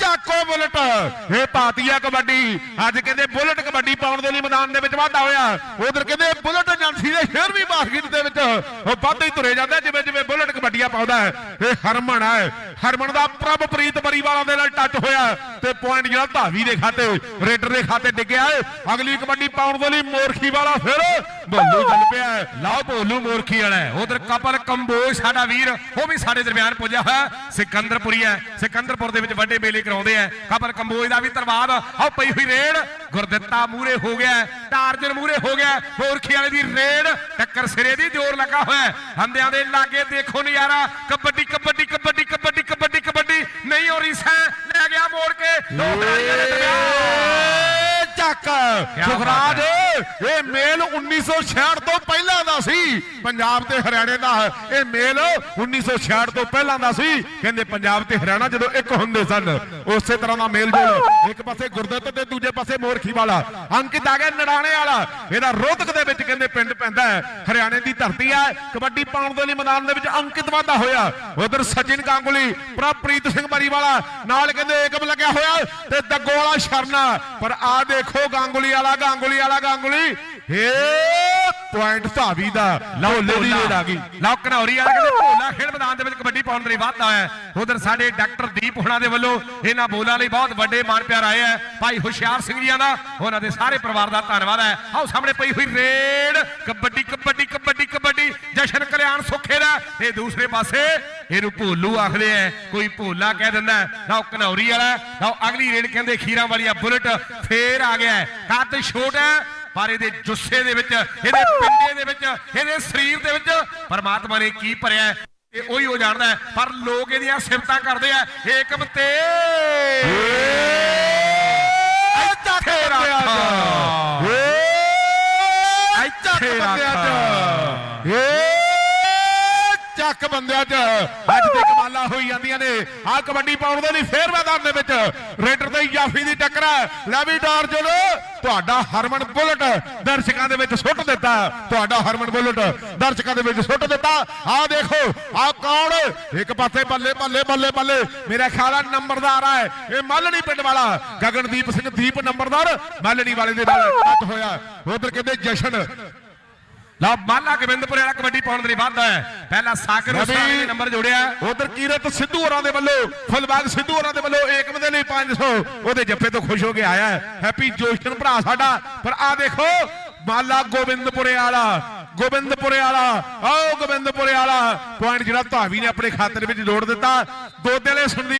ਚਾਕੋ bullet. ਇਹ ਪਾਤੀਆ ਕਬੱਡੀ। ਅੱਜ ਕਹਿੰਦੇ ਬੁਲਟ ਕਬੱਡੀ ਪਾਉਣ ਦੇ ਲਈ ਮੈਦਾਨ ਦੇ ਵਿੱਚ ਵਾਧਾ ਹੋਇਆ। ਉਧਰ ਕਹਿੰਦੇ ਬੁਲਟ ਏਜੰਸੀ ਸ਼ੇਰ ਵੀ ਬਾਸਕਟ ਦੇ ਵਿੱਚ ਵੱਧ ਹੀ ਤੁਰੇ ਜਾਂਦੇ ਜਿਵੇਂ ਜਿਵੇਂ ਬੁਲਟ ਕਬੱਡੀਆਂ ਪਾਉਂਦਾ ਹੈ, ਇਹ ਹਰਮਨ ਹੈ। ਹਰਮਨ ਦਾ ਪ੍ਰਭਪ੍ਰੀਤ ਬਰੀਵਾਲਾ ਦੇ ਨਾਲ ਟੱਚ ਹੋਇਆ ਤੇ ਪੁਆਇੰਟ ਜਿਹੜਾ ਧਾਵੀ ਦੇ ਖਾਤੇ, ਰੇਡਰ ਦੇ ਖਾਤੇ ਡਿੱਗਿਆ ਅਗਲੀ ਕਬੱਡੀ ਪਾਉਣ ਦੇ ਲਈ ਮੋਰਖੀ ਵਾਲਾ ਫਿਰ ਬੱਲੂ ਚੱਲ ਪਿਆ ਲਾਓ ਭੋਲੂ ਮੋਰਖੀ ਵਾਲਾ ਉਧਰ ਕਪਲ ਕੰਬੋਜ ਸਾਡਾ ਵੀਰ, ਉਹ ਵੀ ਸਾਡੇ ਦਰਮਿਆਨ ਪੁੱਜਿਆ ਹੋਇਆ ਸਿਕੰਦਰਪੁਰੀ ਹੈ। ਸਿਕੰਦਰਪੁਰ ਦੇ ਵਿੱਚ ਵੱਡੇ ਮੇਲੇ ਕਰਾਉਂਦੇ ਆ ਕਪਲ ਕੰਬੋਜ ਦਾ ਵੀ ਧੰਨਵਾਦ। ਆਹ ਪਈ ਹੋਈ ਰੇਡ। ਗੁਰਦਿੱਤਾ ਮੂਰੇ ਹੋ ਗਿਆ ਟਾਰਜਨ ਮੂਰੇ ਹੋ ਗਿਆ ਮੂਰਖੀ ਵਾਲੇ ਦੀ ਰੇਡ ਟੱਕਰ ਸਿਰੇ ਦੀ ਜ਼ੋਰ ਲੱਗਾ ਹੋਇਆ। ਹੰਦਿਆਂ ਦੇ ਲਾਗੇ ਦੇਖੋ ਨਜ਼ਾਰਾ ਕਬੱਡੀ ਕਬੱਡੀ ਕਬੱਡੀ ਕਬੱਡੀ ਕਬੱਡੀ ਕਬੱਡੀ। ਨਹੀਂ ਹੋ ਰਹੀ ਸੈ ਲੈ ਗਿਆ ਮੋੜ ਕੇ। ਦੋ ਖਿਡਾਰੀਆਂ ਦੇ ਦਰਮਿਆਨ ਚੱਕ। ਸੁਖਰਾਜ। ਇਹ ਮੇਲ 1966 ਤੋਂ ਪਹਿਲਾਂ ਦਾ ਸੀ। ਪੰਜਾਬ ਤੇ ਹਰਿਆਣੇ ਦਾ ਇਹ ਮੇਲ 1966 ਤੋਂ ਪਹਿਲਾਂ ਦਾ ਸੀ। ਕਹਿੰਦੇ ਪੰਜਾਬ ਤੇ ਹਰਿਆਣਾ ਜਦੋਂ ਇੱਕ ਹੁੰਦੇ ਸਨ, ਉਸੇ ਤਰ੍ਹਾਂ ਦਾ ਮੇਲ ਜੋਲ। ਇੱਕ ਪਾਸੇ ਗੁਰਦਿੱਤ ਤੇ ਦੂਜੇ ਪਾਸੇ ਮੋਰਖੀ ਵਾਲਾ। ਅੰਕਿਤ ਆ ਗਿਆ ਨੜਾਣੇ ਵਾਲਾ। ਇਹਦਾ ਰੋਹਤਕ ਦੇ ਵਿੱਚ ਕਹਿੰਦੇ ਪਿੰਡ ਪੈਂਦਾ ਹੈ। ਹਰਿਆਣੇ ਦੀ ਧਰਤੀ ਹੈ ਕਬੱਡੀ ਪਾਉਣ ਦੇ ਲਈ ਮੈਦਾਨ ਦੇ ਵਿੱਚ ਅੰਕਿਤ ਵਾਧਾ ਹੋਇਆ। ਉਧਰ ਸਚਿਨ ਗਾਂਗੁਲੀ ਪ੍ਰਭਪ੍ਰੀਤ ਸਿੰਘ ਬਰੀਵਾਲਾ, ਨਾਲ ਕਹਿੰਦੇ ਏਕਮ ਲੱਗਿਆ ਹੋਇਆ ਤੇ ਦੱਗੋ ਵਾਲਾ ਸ਼ਰਨਾ। ਪਰ ਆ ਦੇਖੋ ਗਾਂਗੁਲੀ ਵਾਲਾ ਗਾਂਗੁਲੀ ਵਾਲਾ, ਗਾਂਗੁਲੀ ਏ ਪੁਆਇੰਟ ਧਾਵੀ ਦਾ ਲਓ ਦੀ ਰੇਡ ਆ ਗਈ। ਲਓ ਘਨੌਰੀ ਵਾਲਾ ਕਹਿੰਦੇ ਭੋਲਾ ਖੇਡ ਮੈਦਾਨ ਦੇ ਵਿੱਚ ਕਬੱਡੀ ਪਾਉਣ ਦੇ ਲਈ ਵਾਧਾ ਹੈ। ਉਧਰ ਸਾਡੇ ਡਾਕਟਰ ਦੀਪ ਹੁਣਾਂ ਦੇ ਵੱਲੋਂ ਇਹਨਾਂ ਬੋਲਾਂ ਲਈ ਬਹੁਤ ਵੱਡੇ ਮਾਣ ਪਿਆਰ ਆਏ ਹੈ। ਭਾਈ ਹੁਸ਼ਿਆਰ ਸਿੰਘ ਜੀਆਂ ਦਾ ਉਹਨਾਂ ਦੇ ਸਾਰੇ ਪਰਿਵਾਰ ਦਾ ਧੰਨਵਾਦ ਹੈ। ਆਓ ਸਾਹਮਣੇ ਪਈ ਹੋਈ ਰੇਡ। ਕਬੱਡੀ ਕਬੱਡੀ ਕਬੱਡੀ ਕਬੱਡੀ। ਜਸ਼ਨ ਕਲਿਆਣ ਸੁੱਖੇ ਦਾ। ਤੇ ਦੂਸਰੇ ਪਾਸੇ ਇਹਨੂੰ ਭੋਲੂ ਆਖਦੇ ਆ ਕੋਈ ਭੋਲਾ ਕਹਿ ਦਿੰਦਾ ਹੈ। ਲਓ ਘਨੌਰੀ ਵਾਲਾ। ਲਓ ਅਗਲੀ ਰੇਡ ਕਹਿੰਦੇ ਖੀਰਾਂ ਵਾਲੀਆ ਬੁਲਟ ਫੇਰ ਆ ਗਿਆ ਹੈ। ਕੱਦ ਛੋਟਾ ਹੈ, ਪਰ ਇਹਦੇ ਜੁੱਸੇ ਦੇ ਵਿੱਚ ਇਹਦੇ ਪਿੰਡੇ ਦੇ ਵਿੱਚ ਇਹਦੇ ਸਰੀਰ ਦੇ ਵਿੱਚ ਪਰਮਾਤਮਾ ਨੇ ਕੀ ਭਰਿਆ ਹੈ, ਇਹ ਉਹੀ ਉਹ ਜਾਣਦਾ ਹੈ। ਪਰ ਲੋਕ ਇਹਦੀਆਂ ਸਿਫਤਾਂ ਕਰਦੇ ਆ ਏਕਮ ਤੇ ਏ ਚੱਕ ਇੱਥੇ ਰੱਖ। ਚੱਕ ਬੰਦਿਆਂ ਚ। ਅੱਜ ਤੇ ਕਮਾਲਾਂ ਹੋਈ ਜਾਂਦੀਆਂ ਨੇ। ਆ ਕਬੱਡੀ ਪਾਉਣ ਦੇ ਲਈ ਫੇਰ ਮੈਦਾਨ ਦੇ ਵਿੱਚ ਰੇਡਰ ਤੇ ਜਾਫੀ ਦੀ ਟੱਕਰ ਹੈ। ਲੈ ਵੀ ਡਾਰਜਨ ਤੁਹਾਡਾ ਹਰਮਨ ਬੁਲਟ ਦਰਸ਼ਕਾਂ ਦੇ ਵਿੱਚ ਸੁੱਟ ਦਿੱਤਾ। ਤੁਹਾਡਾ ਹਰਮਨ ਬੁਲਟ ਦਰਸ਼ਕਾਂ ਦੇ ਵਿੱਚ ਸੁੱਟ ਦਿੱਤਾ। ਆ ਦੇਖੋ ਆ ਕੌਣ? ਇੱਕ ਪਾਸੇ ਬੱਲੇ ਬੱਲੇ ਬੱਲੇ ਬੱਲੇ। ਮੇਰਾ ਖਿਆਲ ਆ ਨੰਬਰਦਾਰ ਆ। ਇਹ ਮਾਲਣੀ ਪਿੰਡ ਵਾਲਾ। ਗਗਨਦੀਪ ਸਿੰਘ ਦੀਪ ਨੰਬਰਦਾਰ। ਮਾਲਣੀ ਵਾਲੇ ਦੇ ਨਾਲ ਟੱਚ ਹੋਇਆ। ਉਧਰ ਕਹਿੰਦੇ ਜਸ਼ਨ। ਲਓ ਮਾਲਾ ਗੋਬਿੰਦਪੁਰ ਵਾਲਾ ਕਬੱਡੀ ਪਾਉਣ ਦੇ ਲਈ ਵਾਧਾ ਹੈ। ਪਹਿਲਾ ਰਵੀ। ਉਸਤਾਦ ਨੇ ਨੰਬਰ ਜੋੜਿਆ। ਉਧਰ ਕੀਰਤ ਸਿੱਧੂ ਹੋਰਾਂ ਦੇ ਵੱਲੋਂ ਫੁੱਲਬਾਗ ਸਿੱਧੂ ਹੋਰਾਂ ਦੇ ਵੱਲੋਂ ਏਕਮ ਦੇ ਲਈ 500 ਉਹਦੇ ਜੱਫੇ ਤੋਂ ਖੁਸ਼ ਹੋ ਕੇ ਆਇਆ ਹੈਪੀ ਜੋਸ਼ਨ ਭਰਾ ਸਾਡਾ। ਪਰ ਆ ਦੇਖੋ ਮਾਲਾ ਗੋਬਿੰਦਪੁਰੇ ਵਾਲਾ ਗੋਬਿੰਦਪੁਰੇ ਵਾਲਾ ਆਓ ਗੋਬਿੰਦਪੁਰੇ ਵਾਲਾ। ਪੁਆਇੰਟ ਜਿਹੜਾ ਧਾਵੀ ਨੇ ਆਪਣੇ ਖਾਤੇ ਦੇ ਵਿੱਚ ਜੋੜ ਦਿੱਤਾ। ਦੋਦੇ ਵਾਲੇ ਸੁਣਦੀ